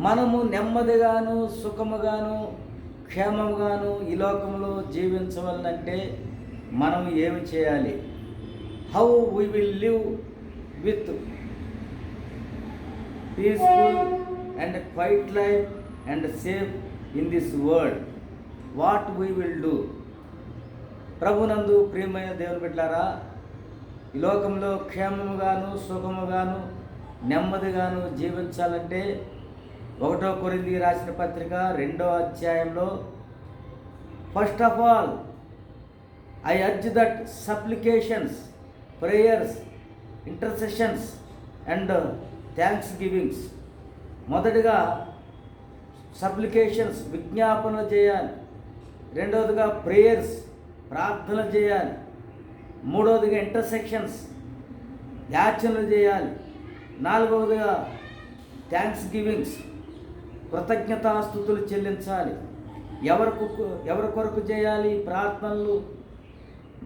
మనము నెమ్మదిగాను సుఖముగాను క్షేమముగాను ఈ లోకంలో జీవించవాలంటే మనం ఏమి చేయాలి? How we will live with peaceful and quiet life and safe in this world what we will do ప్రభునందు ప్రియమైన దేవుని బిడ్డారా ఈ లోకంలో క్షేమముగాను సుఖముగాను నెమ్మదిగాను జీవించాలంటే ఒకటో కొరింది రాసిన పత్రిక రెండో అధ్యాయంలో first of all I urge that supplications prayers intercessions and thanksgivings మొదటిగా సప్లికేషన్స్ విజ్ఞాపనలు చేయాలి. రెండవదిగా ప్రేయర్స్ ప్రార్థన చేయాలి. మూడవదిగా ఇంటర్సెక్షన్స్ యాచనలు చేయాలి. నాలుగవదిగా థ్యాంక్స్ గివింగ్స్ కృతజ్ఞతాస్థుతులు చెల్లించాలి. ఎవరికి ఎవరి కొరకు చేయాలి? ప్రార్థనలు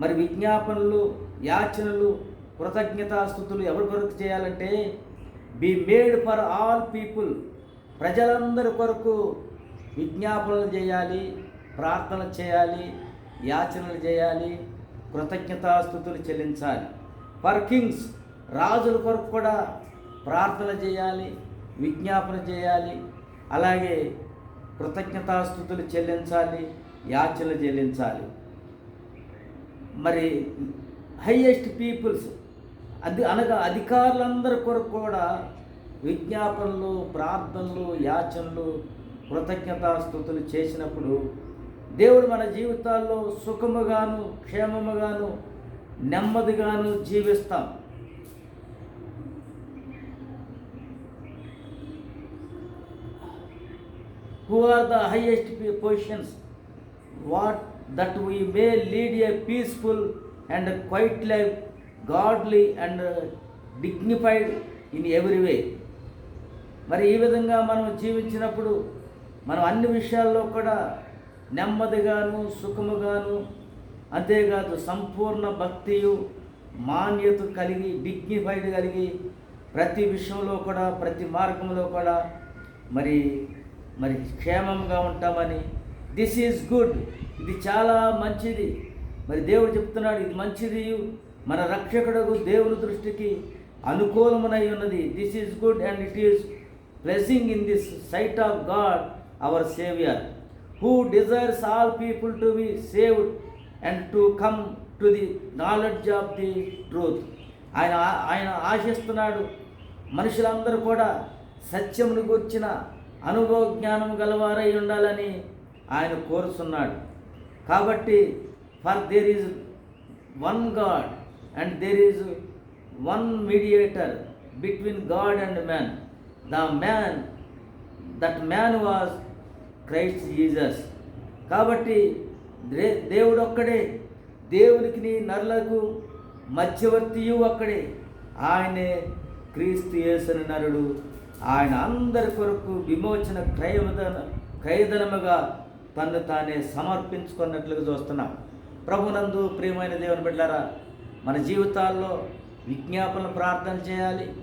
మరి విజ్ఞాపనలు యాచనలు కృతజ్ఞతాస్థుతులు ఎవరి కొరకు చేయాలంటే be made for all people ప్రజలందరి కొరకు విజ్ఞాపనలు చేయాలి ప్రార్థనలు చేయాలి యాచనలు చేయాలి కృతజ్ఞతాస్థుతులు చెల్లించాలి. ఫర్ కింగ్స్ రాజుల కొరకు కూడా ప్రార్థన చేయాలి విజ్ఞాపన చేయాలి అలాగే కృతజ్ఞతాస్థుతులు చెల్లించాలి యాచనలు చెల్లించాలి. మరి హయ్యెస్ట్ పీపుల్స్ అది అనగా అధికారులందరి కొరకు కూడా విజ్ఞాపనలు ప్రార్థనలు యాచనలు కృతజ్ఞతాస్థుతులు చేసినప్పుడు దేవుడు మన జీవితాల్లో సుఖముగాను క్షేమముగాను నెమ్మదిగాను జీవిస్తాం. Who are the highest positions what that we may lead a peaceful and quiet life godly and dignified in every way మరి ఈ విధంగా మనం జీవించినప్పుడు మనం అన్ని విషయాల్లో కూడా నెమ్మదిగాను సుఖముగాను అంతేకాదు సంపూర్ణ భక్తియు మాన్యత కలిగి డిగ్నిఫైడ్ కలిగి ప్రతి విషయంలో కూడా ప్రతి మార్గంలో కూడా మరి మరి క్షేమంగా ఉంటామని. దిస్ ఈజ్ గుడ్ ఇది చాలా మంచిది. మరి దేవుడు చెప్తున్నాడు ఇది మంచిది. మన రక్షకుడు దేవుని దృష్టికి అనుకూలమునై ఉన్నది. This is good and it is pleasing in this sight of God our saviour who desires all people to be saved and to come to the knowledge of the truth ఆయన ఆయన ఆశిస్తున్నాడు. మనుషులందరూ కూడా సత్యమును గుర్చిన అనుభవ జ్ఞానం గలవారై ఉండాలని ఆయన కోరుతున్నాడు కాబట్టి for there is one God and there is one mediator between God and man. The man that man was Christ Jesus కాబట్టి దే దేవుడు ఒక్కడే దేవునికి నరులకు మధ్యవర్తియు ఒక్కడే. ఆయనే క్రీస్తు యేసుని నరుడు. ఆయన అందరి కొరకు విమోచన క్రయదన క్రయధనముగా తను తానే సమర్పించుకున్నట్లుగా చూస్తున్నాం. ప్రభునందు ప్రియమైన దేవుని బిడ్డారా మన జీవితాల్లో విజ్ఞాపన ప్రార్థన చేయాలి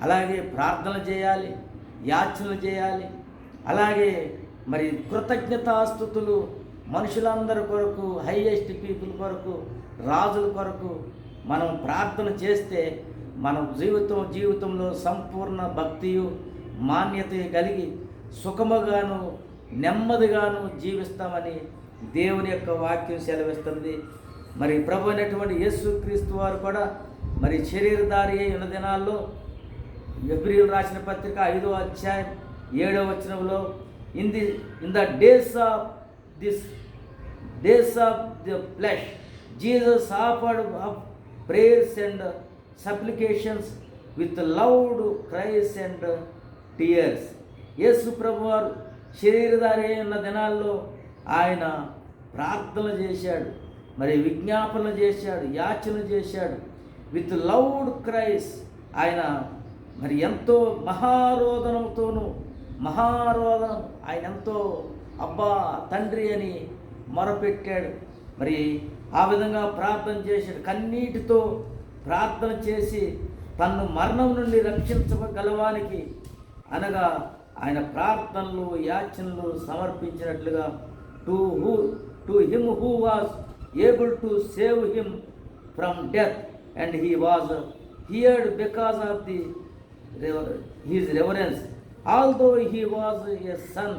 అలాగే ప్రార్థన చేయాలి యాచనలు చేయాలి అలాగే మరి కృతజ్ఞతాస్థుతులు మనుషులందరి కొరకు హైయెస్ట్ పీపుల్ కొరకు రాజుల కొరకు మనం ప్రార్థన చేస్తే మన జీవితం జీవితంలో సంపూర్ణ భక్తియు మాన్యత కలిగి సుఖముగాను నెమ్మదిగాను జీవిస్తామని దేవుని యొక్క వాక్యం సెలవిస్తుంది. మరి ప్రభు అయినటువంటి యేసుక్రీస్తు వారు కూడా మరి శరీరధారి అయిన దినాల్లో ఎబ్రిల్ రాసిన పత్రిక ఐదో అధ్యాయం ఏడో వచనంలో in the in the days of this days of the flesh Jesus offered of prayers and supplications with loud cries and tears. యేసు ప్రభు వారు శరీరధారి అయి ఉన్న దినాల్లో ఆయన ప్రార్థన చేశాడు మరి విజ్ఞాపన చేశాడు యాచన చేశాడు. విత్ లౌడ్ క్రైస్ ఆయన మరి ఎంతో మహారోదనంతోనూ మహారోదనం ఆయన ఎంతో అబ్బా తండ్రి అని మొరపెట్టాడు. మరి ఆ విధంగా ప్రార్థన చేశాడు. కన్నీటితో ప్రార్థన చేసి తన్ను మరణం నుండి రక్షించగలవానికి అనగా ఆయన ప్రార్థనలు యాచనలు సమర్పించినట్లుగా to who to him who was able to save him from death and he was heard because of the his reverence. Although he was a son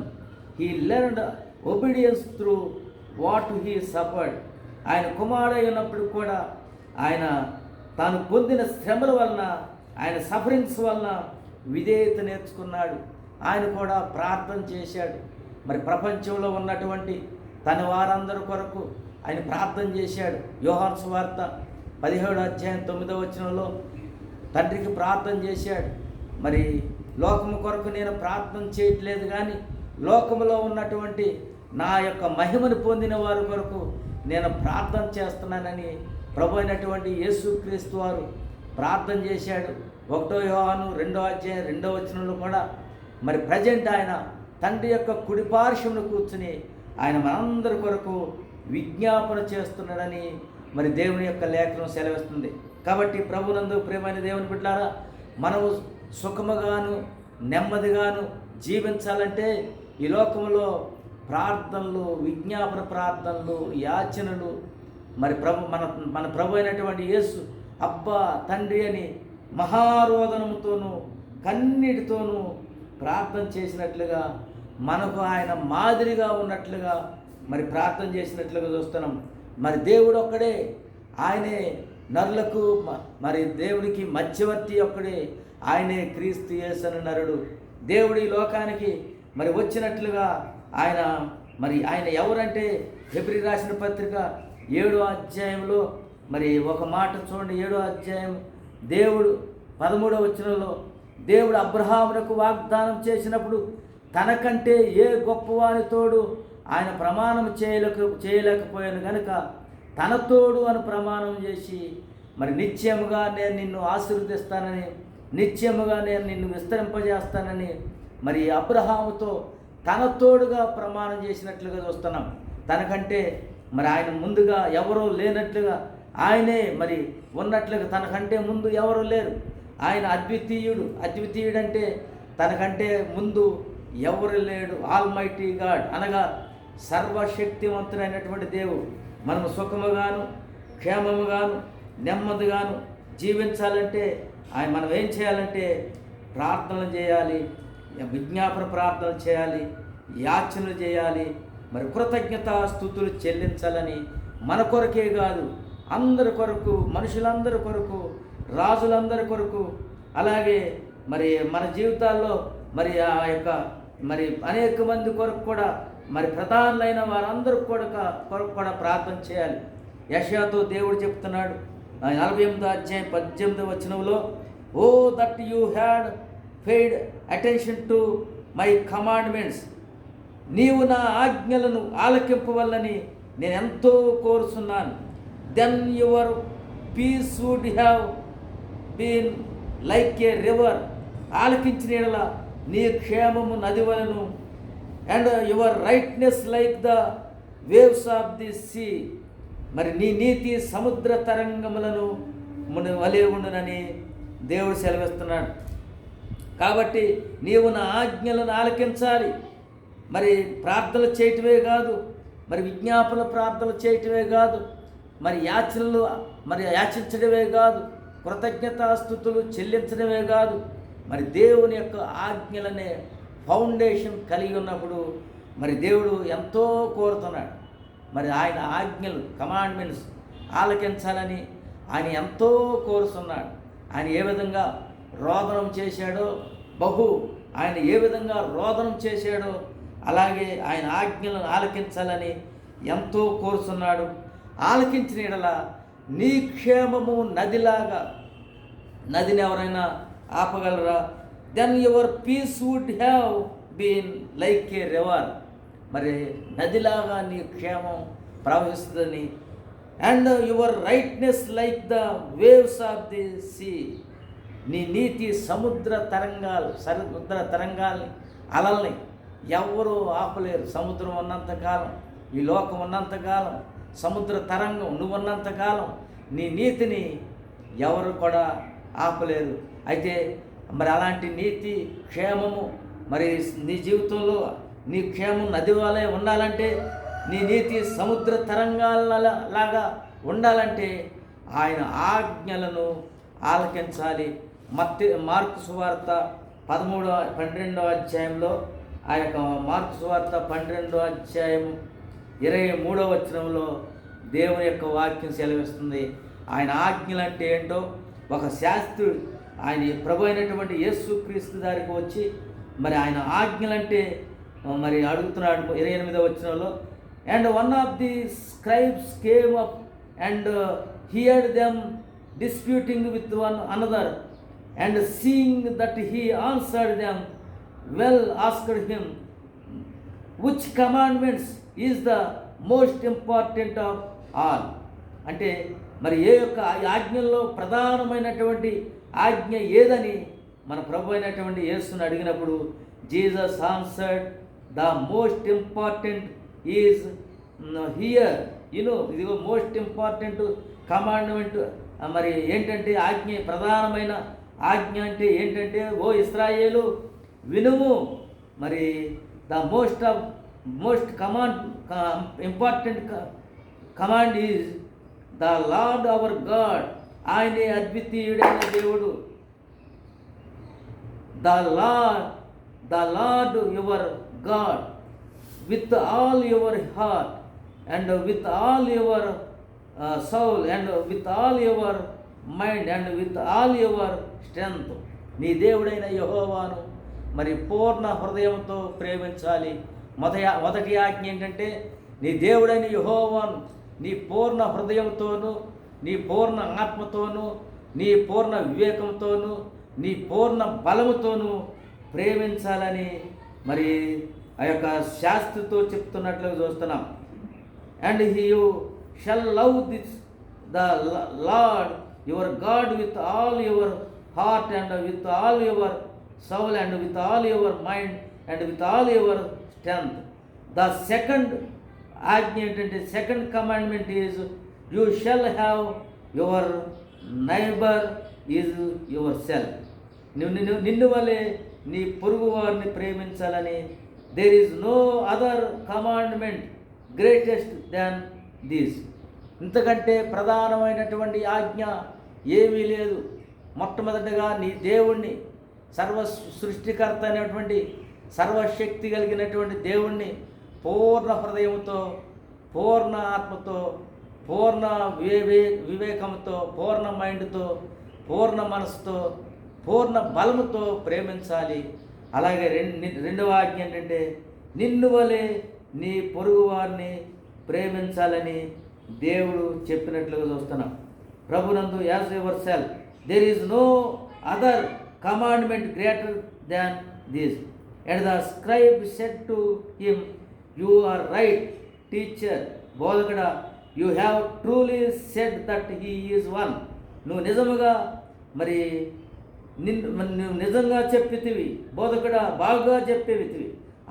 he learned obedience through what he suffered. ఆయన కుమారుడు అయినప్పుడు కూడా ఆయన తాను పొందిన శ్రమల వలన ఆయన సఫరింగ్స్ వలన విధేయత నేర్చుకున్నాడు. ఆయన కూడా ప్రార్థన చేశాడు. మరి ప్రపంచంలో ఉన్నటువంటి తన వారందరి కొరకు ఆయన ప్రార్థన చేశాడు. యోహాన్ సువార్త పదిహేడు అధ్యాయం తొమ్మిదో వచనంలో తండ్రికి ప్రార్థన చేశాడు. మరి లోకము కొరకు నేను ప్రార్థన చేయట్లేదు కానీ లోకములో ఉన్నటువంటి నా యొక్క మహిమను పొందిన వారి కొరకు నేను ప్రార్థన చేస్తున్నానని ప్రభు అయినటువంటి యేసుక్రీస్తు వారు ప్రార్థన చేశాడు. ఒకటో యోహాను రెండో అధ్యాయం రెండో వచనంలో కూడా మరి ప్రజెంట్ ఆయన తండ్రి యొక్క కుడిపార్శ్వంలో కూర్చుని ఆయన మనందరి కొరకు విజ్ఞాపన చేస్తున్నాడని మరి దేవుని యొక్క లేఖనం సెలవిస్తుంది. కాబట్టి ప్రభునందు ప్రేమైన దేవుని బిడ్డారా మనము సుఖముగాను నెమ్మదిగాను జీవించాలంటే ఈ లోకంలో ప్రార్థనలు విజ్ఞాపన ప్రార్థనలు యాచనలు మరి ప్రభు మన మన ప్రభు అయినటువంటి యేసు అబ్బా తండ్రి అని మహారోదనముతోనూ కన్నీటితోనూ ప్రార్థన చేసినట్లుగా మనకు ఆయన మాదిరిగా ఉన్నట్లుగా మరి ప్రార్థన చేసినట్లుగా చూస్తున్నాం. మరి దేవుడు ఒక్కడే ఆయనే నరులకు మ- మరి దేవుడికి మధ్యవర్తి ఒక్కడే ఆయనే క్రీస్తు యేసను నరుడు. దేవుడి లోకానికి మరి వచ్చినట్లుగా ఆయన మరి ఆయన ఎవరంటే ఎబ్రి రాసిన పత్రిక ఏడో అధ్యాయంలో మరి ఒక మాట చూడండి. ఏడో అధ్యాయం దేవుడు పదమూడవ వచనంలో దేవుడు అబ్రహామునకు వాగ్దానం చేసినప్పుడు తనకంటే ఏ గొప్పవాని తోడు ఆయన ప్రమాణం చేయలేక చేయలేకపోయాను కనుక తన తోడు అని ప్రమాణం చేసి మరి నిత్యముగా నేను నిన్ను ఆశీర్వదిస్తానని నిత్యముగా నేను నిన్ను విస్తరింపజేస్తానని మరి అబ్రహాముతో తన తోడుగా ప్రమాణం చేసినట్లుగా చూస్తున్నాం. తనకంటే మరి ఆయన ముందుగా ఎవరూ లేనట్లుగా ఆయనే మరి ఉన్నట్లుగా తనకంటే ముందు ఎవరు లేరు. ఆయన అద్వితీయుడు. అద్వితీయుడు అంటే తనకంటే ముందు ఎవరు లేడు. ఆల్మైటీ గాడ్ అనగా సర్వశక్తివంతుడైనటువంటి దేవుడు. మనము సుఖముగాను క్షేమముగాను నెమ్మదిగాను జీవించాలంటే ఆయన మనం ఏం చేయాలంటే ప్రార్థనలు చేయాలి విజ్ఞాపన ప్రార్థనలు చేయాలి యాచనలు చేయాలి మరి కృతజ్ఞత స్థుతులు చెల్లించాలని మన కొరకే కాదు అందరి కొరకు మనుషులందరి కొరకు రాజులందరి కొరకు అలాగే మరి మన జీవితాల్లో మరి ఆ యొక్క మరి అనేక మంది కొరకు కూడా మరి ప్రధానులైన వారందరూ కూడా కొరకు కూడా ప్రార్థన చేయాలి. యశాతో దేవుడు చెప్తున్నాడు ఆ నలభై ఎనిమిదో అధ్యాయం పద్దెనిమిది వచనంలో ఓ that you had paid attention to my commandments నీవు నా ఆజ్ఞలను ఆలకింపవల్లని నేను ఎంతో కోరుచున్నాను. Then your peace would have been like a river ఆలకించిన యెడల నీ క్షేమము నది వలను and your righteousness like the waves of the sea మరి నీ నీతి సముద్ర తరంగములను ముని వలే ఉండునని దేవుడు సెలవిస్తున్నాడు. కాబట్టి నీవు నా ఆజ్ఞలను ఆలకించాలి. మరి ప్రార్థనలు చేయటమే కాదు మరి విజ్ఞాపన ప్రార్థనలు చేయటమే కాదు మరి యాచనలు మరి యాచించడమే కాదు కృతజ్ఞతాస్థుతులు చెల్లించడమే కాదు మరి దేవుని యొక్క ఆజ్ఞలనే ఫౌండేషన్ కలిగి ఉన్నప్పుడు మరి దేవుడు ఎంతో కోరుతున్నాడు. మరి ఆయన ఆజ్ఞలు కమాండ్మెంట్స్ ఆలకించాలని ఆయన ఎంతో కోరుతున్నాడు. ఆయన ఏ విధంగా రోదనం చేశాడో బహు ఆయన ఏ విధంగా రోదనం చేశాడో అలాగే ఆయన ఆజ్ఞలను ఆలకించాలని ఎంతో కోరుతున్నాడు. ఆలకించిన యెడల నీ క్షేమము నదిలాగా నదిని ఎవరైనా ఆపగలరా? Then your peace would have been like a river మరి నదిలాగా నీ క్షేమం ప్రవహిస్తుందని. And your righteousness like the waves of the sea నీ నీతి సముద్ర తరంగాలు సముద్ర తరంగాల్ని అలల్ని ఎవరూ ఆపలేరు. సముద్రం ఉన్నంతకాలం ఈ లోకం ఉన్నంతకాలం సముద్ర తరంగం నువ్వు ఉన్నంతకాలం నీ నీతిని ఎవరు కూడా ఆపలేరు. అయితే మరి అలాంటి నీతి క్షేమము మరి నీ జీవితంలో నీ క్షేమం నది వలె ఉండాలంటే నీ నీతి సముద్ర తరంగాల లాగా ఉండాలంటే ఆయన ఆజ్ఞలను ఆలకించాలి. మత్తి మార్కు సువార్త పదమూడవ పన్నెండవ అధ్యాయంలో ఆ యొక్క మార్కు సువార్త పన్నెండో అధ్యాయం ఇరవై మూడో వచనంలో దేవుని యొక్క వాక్యం సెలవిస్తుంది. ఆయన ఆజ్ఞలు అంటే ఏంటో ఒక శాస్త్రుడు ఆయన ప్రభు అయినటువంటి యేసుక్రీస్తు దారికి వచ్చి మరి ఆయన ఆజ్ఞలు అంటే మరి అడుగుతున్నాడు ఇరవై ఎనిమిదో వచనంలో and one of the scribes came up and hear them disputing with one another and seeing that he answered them well asked him which commandments is the most important of all అంటే మరి ఏ యొక్క ఆజ్ఞల్లో ప్రధానమైనటువంటి ఆజ్ఞ ఏదని మన ప్రభు అయినటువంటి యేసును అడిగినప్పుడు Jesus answered the most important is here you know ఇదిగో మోస్ట్ ఇంపార్టెంట్ కమాండ్మెంట్ మరి ఏంటంటే ఆజ్ఞ ప్రధానమైన ఆజ్ఞ అంటే ఏంటంటే ఓ ఇస్రాయేలు వినుము. మరి the most of most command important command is the lord our God. ఆయనే అద్వితీయుడైన దేవుడు. The lord the lord your God with all your heart and with all your soul and with all your mind and with all your strength. నీ దేవుడైన యహోవాను మరి పూర్ణ హృదయంతో ప్రేమించాలి. మొదటి మొదటి ఆజ్ఞ ఏంటంటే నీ దేవుడైన యహోవాను నీ పూర్ణ హృదయంతోనూ నీ పూర్ణ ఆత్మతోనూ నీ పూర్ణ వివేకంతోనూ నీ పూర్ణ బలముతోనూ ప్రేమించాలని మరి ఆ యొక్క శాస్త్రితో చెప్తున్నట్లు చూస్తున్నాం. And he you shall love this the lord your God with all your heart and with all your soul and with all your mind and with all your strength the second ఆజ్ఞ ఏంటంటే second commandment is you shall have your neighbour is yourself నువ్వు నిన్ను నిన్ను వలె నీ పొరుగు వారిని ప్రేమించాలని. There is no other commandment greatest than these ఇంతకంటే ప్రధానమైనటువంటి ఆజ్ఞ ఏమీ లేదు. మొట్టమొదటిగా నీ దేవుణ్ణి సర్వ సృష్టికర్త అయినటువంటి సర్వశక్తి కలిగినటువంటి దేవుణ్ణి పూర్ణ హృదయంతో పూర్ణ ఆత్మతో పూర్ణ వివే వివేకంతో పూర్ణ మైండ్తో పూర్ణ మనసుతో పూర్ణ బలముతో ప్రేమించాలి. అలాగే రెండు రెండవ ఆజ్ఞ ఏంటంటే నిన్ను వలె నీ పొరుగు వారిని ప్రేమించాలని దేవుడు చెప్పినట్లుగా చూస్తున్నాం. ప్రభునందు as yourself there is no other commandment greater than this and the scribe said to him you are right teacher బోధకుడ you have truly said that he is one నువ్వు నిజముగా మరి నిన్ను నువ్వు నిజంగా చెప్పితివి. బోధకుడ బాగా చెప్పేవితివి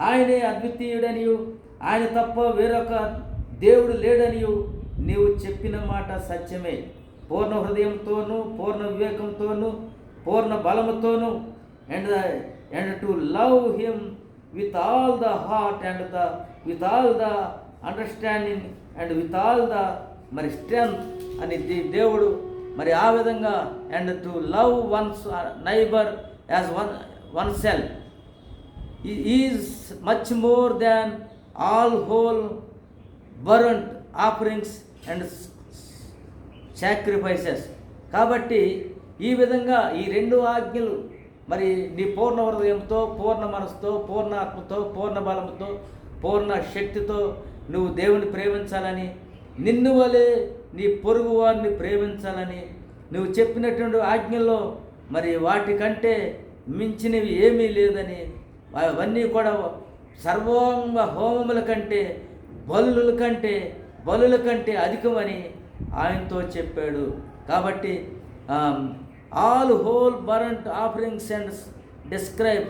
ఆయనే అద్వితీయుడనియు. ఆయన తప్ప వేరొక దేవుడు లేడనియు. నీవు చెప్పిన మాట సత్యమే. పూర్ణ హృదయంతోనూ పూర్ణ వివేకంతోనూ పూర్ణ బలముతోనూ and and to love him with all the heart and the with all the understanding and with all the మరి స్ట్రెంగ్త్ అని దేవుడు మరి ఆ విధంగా and to love one's neighbour as one oneself is much more than all whole burnt offerings and sacrifices కాబట్టి ఈ విధంగా ఈ రెండు ఆజ్ఞలు మరి నీ పూర్ణ హృదయంతో పూర్ణ మనసుతో పూర్ణ ఆత్మతో పూర్ణ బలంతో పూర్ణ శక్తితో నువ్వు దేవుని ప్రేమించాలని నిన్ను వలె నీ పొరుగు వారిని ప్రేమించాలని నువ్వు చెప్పినటువంటి ఆజ్ఞల్లో మరి వాటికంటే మించినవి ఏమీ లేదని అవన్నీ కూడా సర్వాంగ హోమముల కంటే బలుల కంటే బలుల కంటే అధికమని ఆయనతో చెప్పాడు. కాబట్టి all whole burnt offerings and describe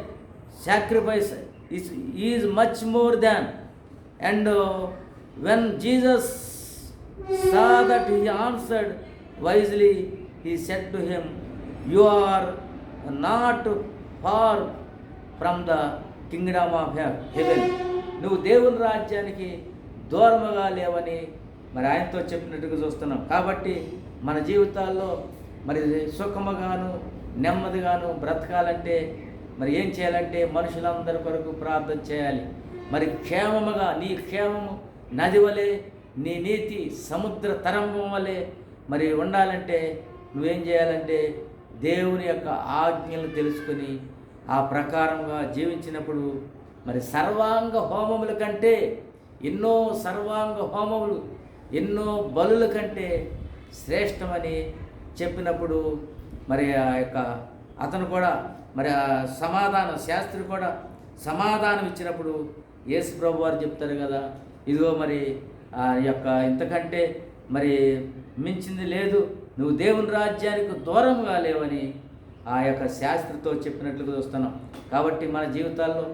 sacrifice is is much more than and when Jesus saw that he answered wisely he said to him you are not far from the kingdom of heaven నువ్వు దేవుని రాజ్యానికి దూరముగా లేవని మరి ఆయనతో చెప్పినట్టుగా చూస్తున్నాం. కాబట్టి మన జీవితాల్లో మరి సుఖముగాను నెమ్మదిగాను బ్రతకాలంటే మరి ఏం చేయాలంటే మనుషులందరి కొరకు ప్రార్థన చేయాలి. మరి క్షేమముగా నీ క్షేమము నది వలె నీ నీతి సముద్ర తరంగం వలె మరి ఉండాలంటే నువ్వేం చేయాలంటే దేవుని యొక్క ఆజ్ఞలు తెలుసుకొని ఆ ప్రకారంగా జీవించినప్పుడు మరి సర్వాంగ హోమముల కంటే ఎన్నో సర్వాంగ హోమములు ఎన్నో బలుల కంటే శ్రేష్టమని చెప్పినప్పుడు మరి ఆ యొక్క అతను కూడా మరి ఆ సమాధానం శాస్త్రి కూడా సమాధానం ఇచ్చినప్పుడు యేసు ప్రభు వారు చెప్తారు కదా ఇదిగో మరి ఆ యొక్క ఇంతకంటే మరి మించింది లేదు నువ్వు దేవుని రాజ్యానికి దూరంగా లేవని ఆ యొక్క శాస్త్రితో చెప్పినట్లుగా చూస్తున్నాం. కాబట్టి మన జీవితాల్లో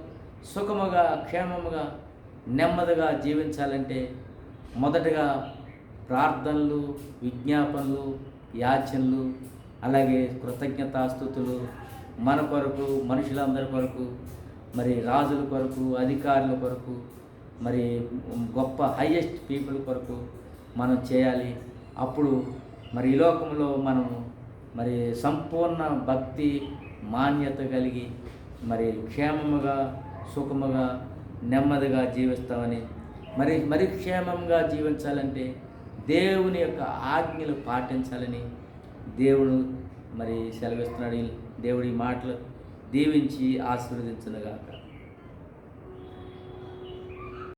సుఖముగా క్షేమముగా నెమ్మదిగా జీవించాలంటే మొదటగా ప్రార్థనలు విజ్ఞాపనలు యాచనలు అలాగే కృతజ్ఞతాస్థుతులు మన కొరకు మనుషులందరి కొరకు మరి రాజుల కొరకు అధికారుల కొరకు మరి గొప్ప హయ్యెస్ట్ పీపుల్ కొరకు మనం చేయాలి. అప్పుడు మరి ఈ లోకంలో మనం మరి సంపూర్ణ భక్తి మాన్యత కలిగి మరి క్షేమముగా సుఖముగా నెమ్మదిగా జీవిస్తామని మరి మరి క్షేమంగా జీవించాలంటే దేవుని యొక్క ఆజ్ఞలు పాటించాలని దేవుడు మరి సెలవిస్తున్నాడు. దేవుడి మాటలు దీవించి ఆశీర్వదించునుగాక.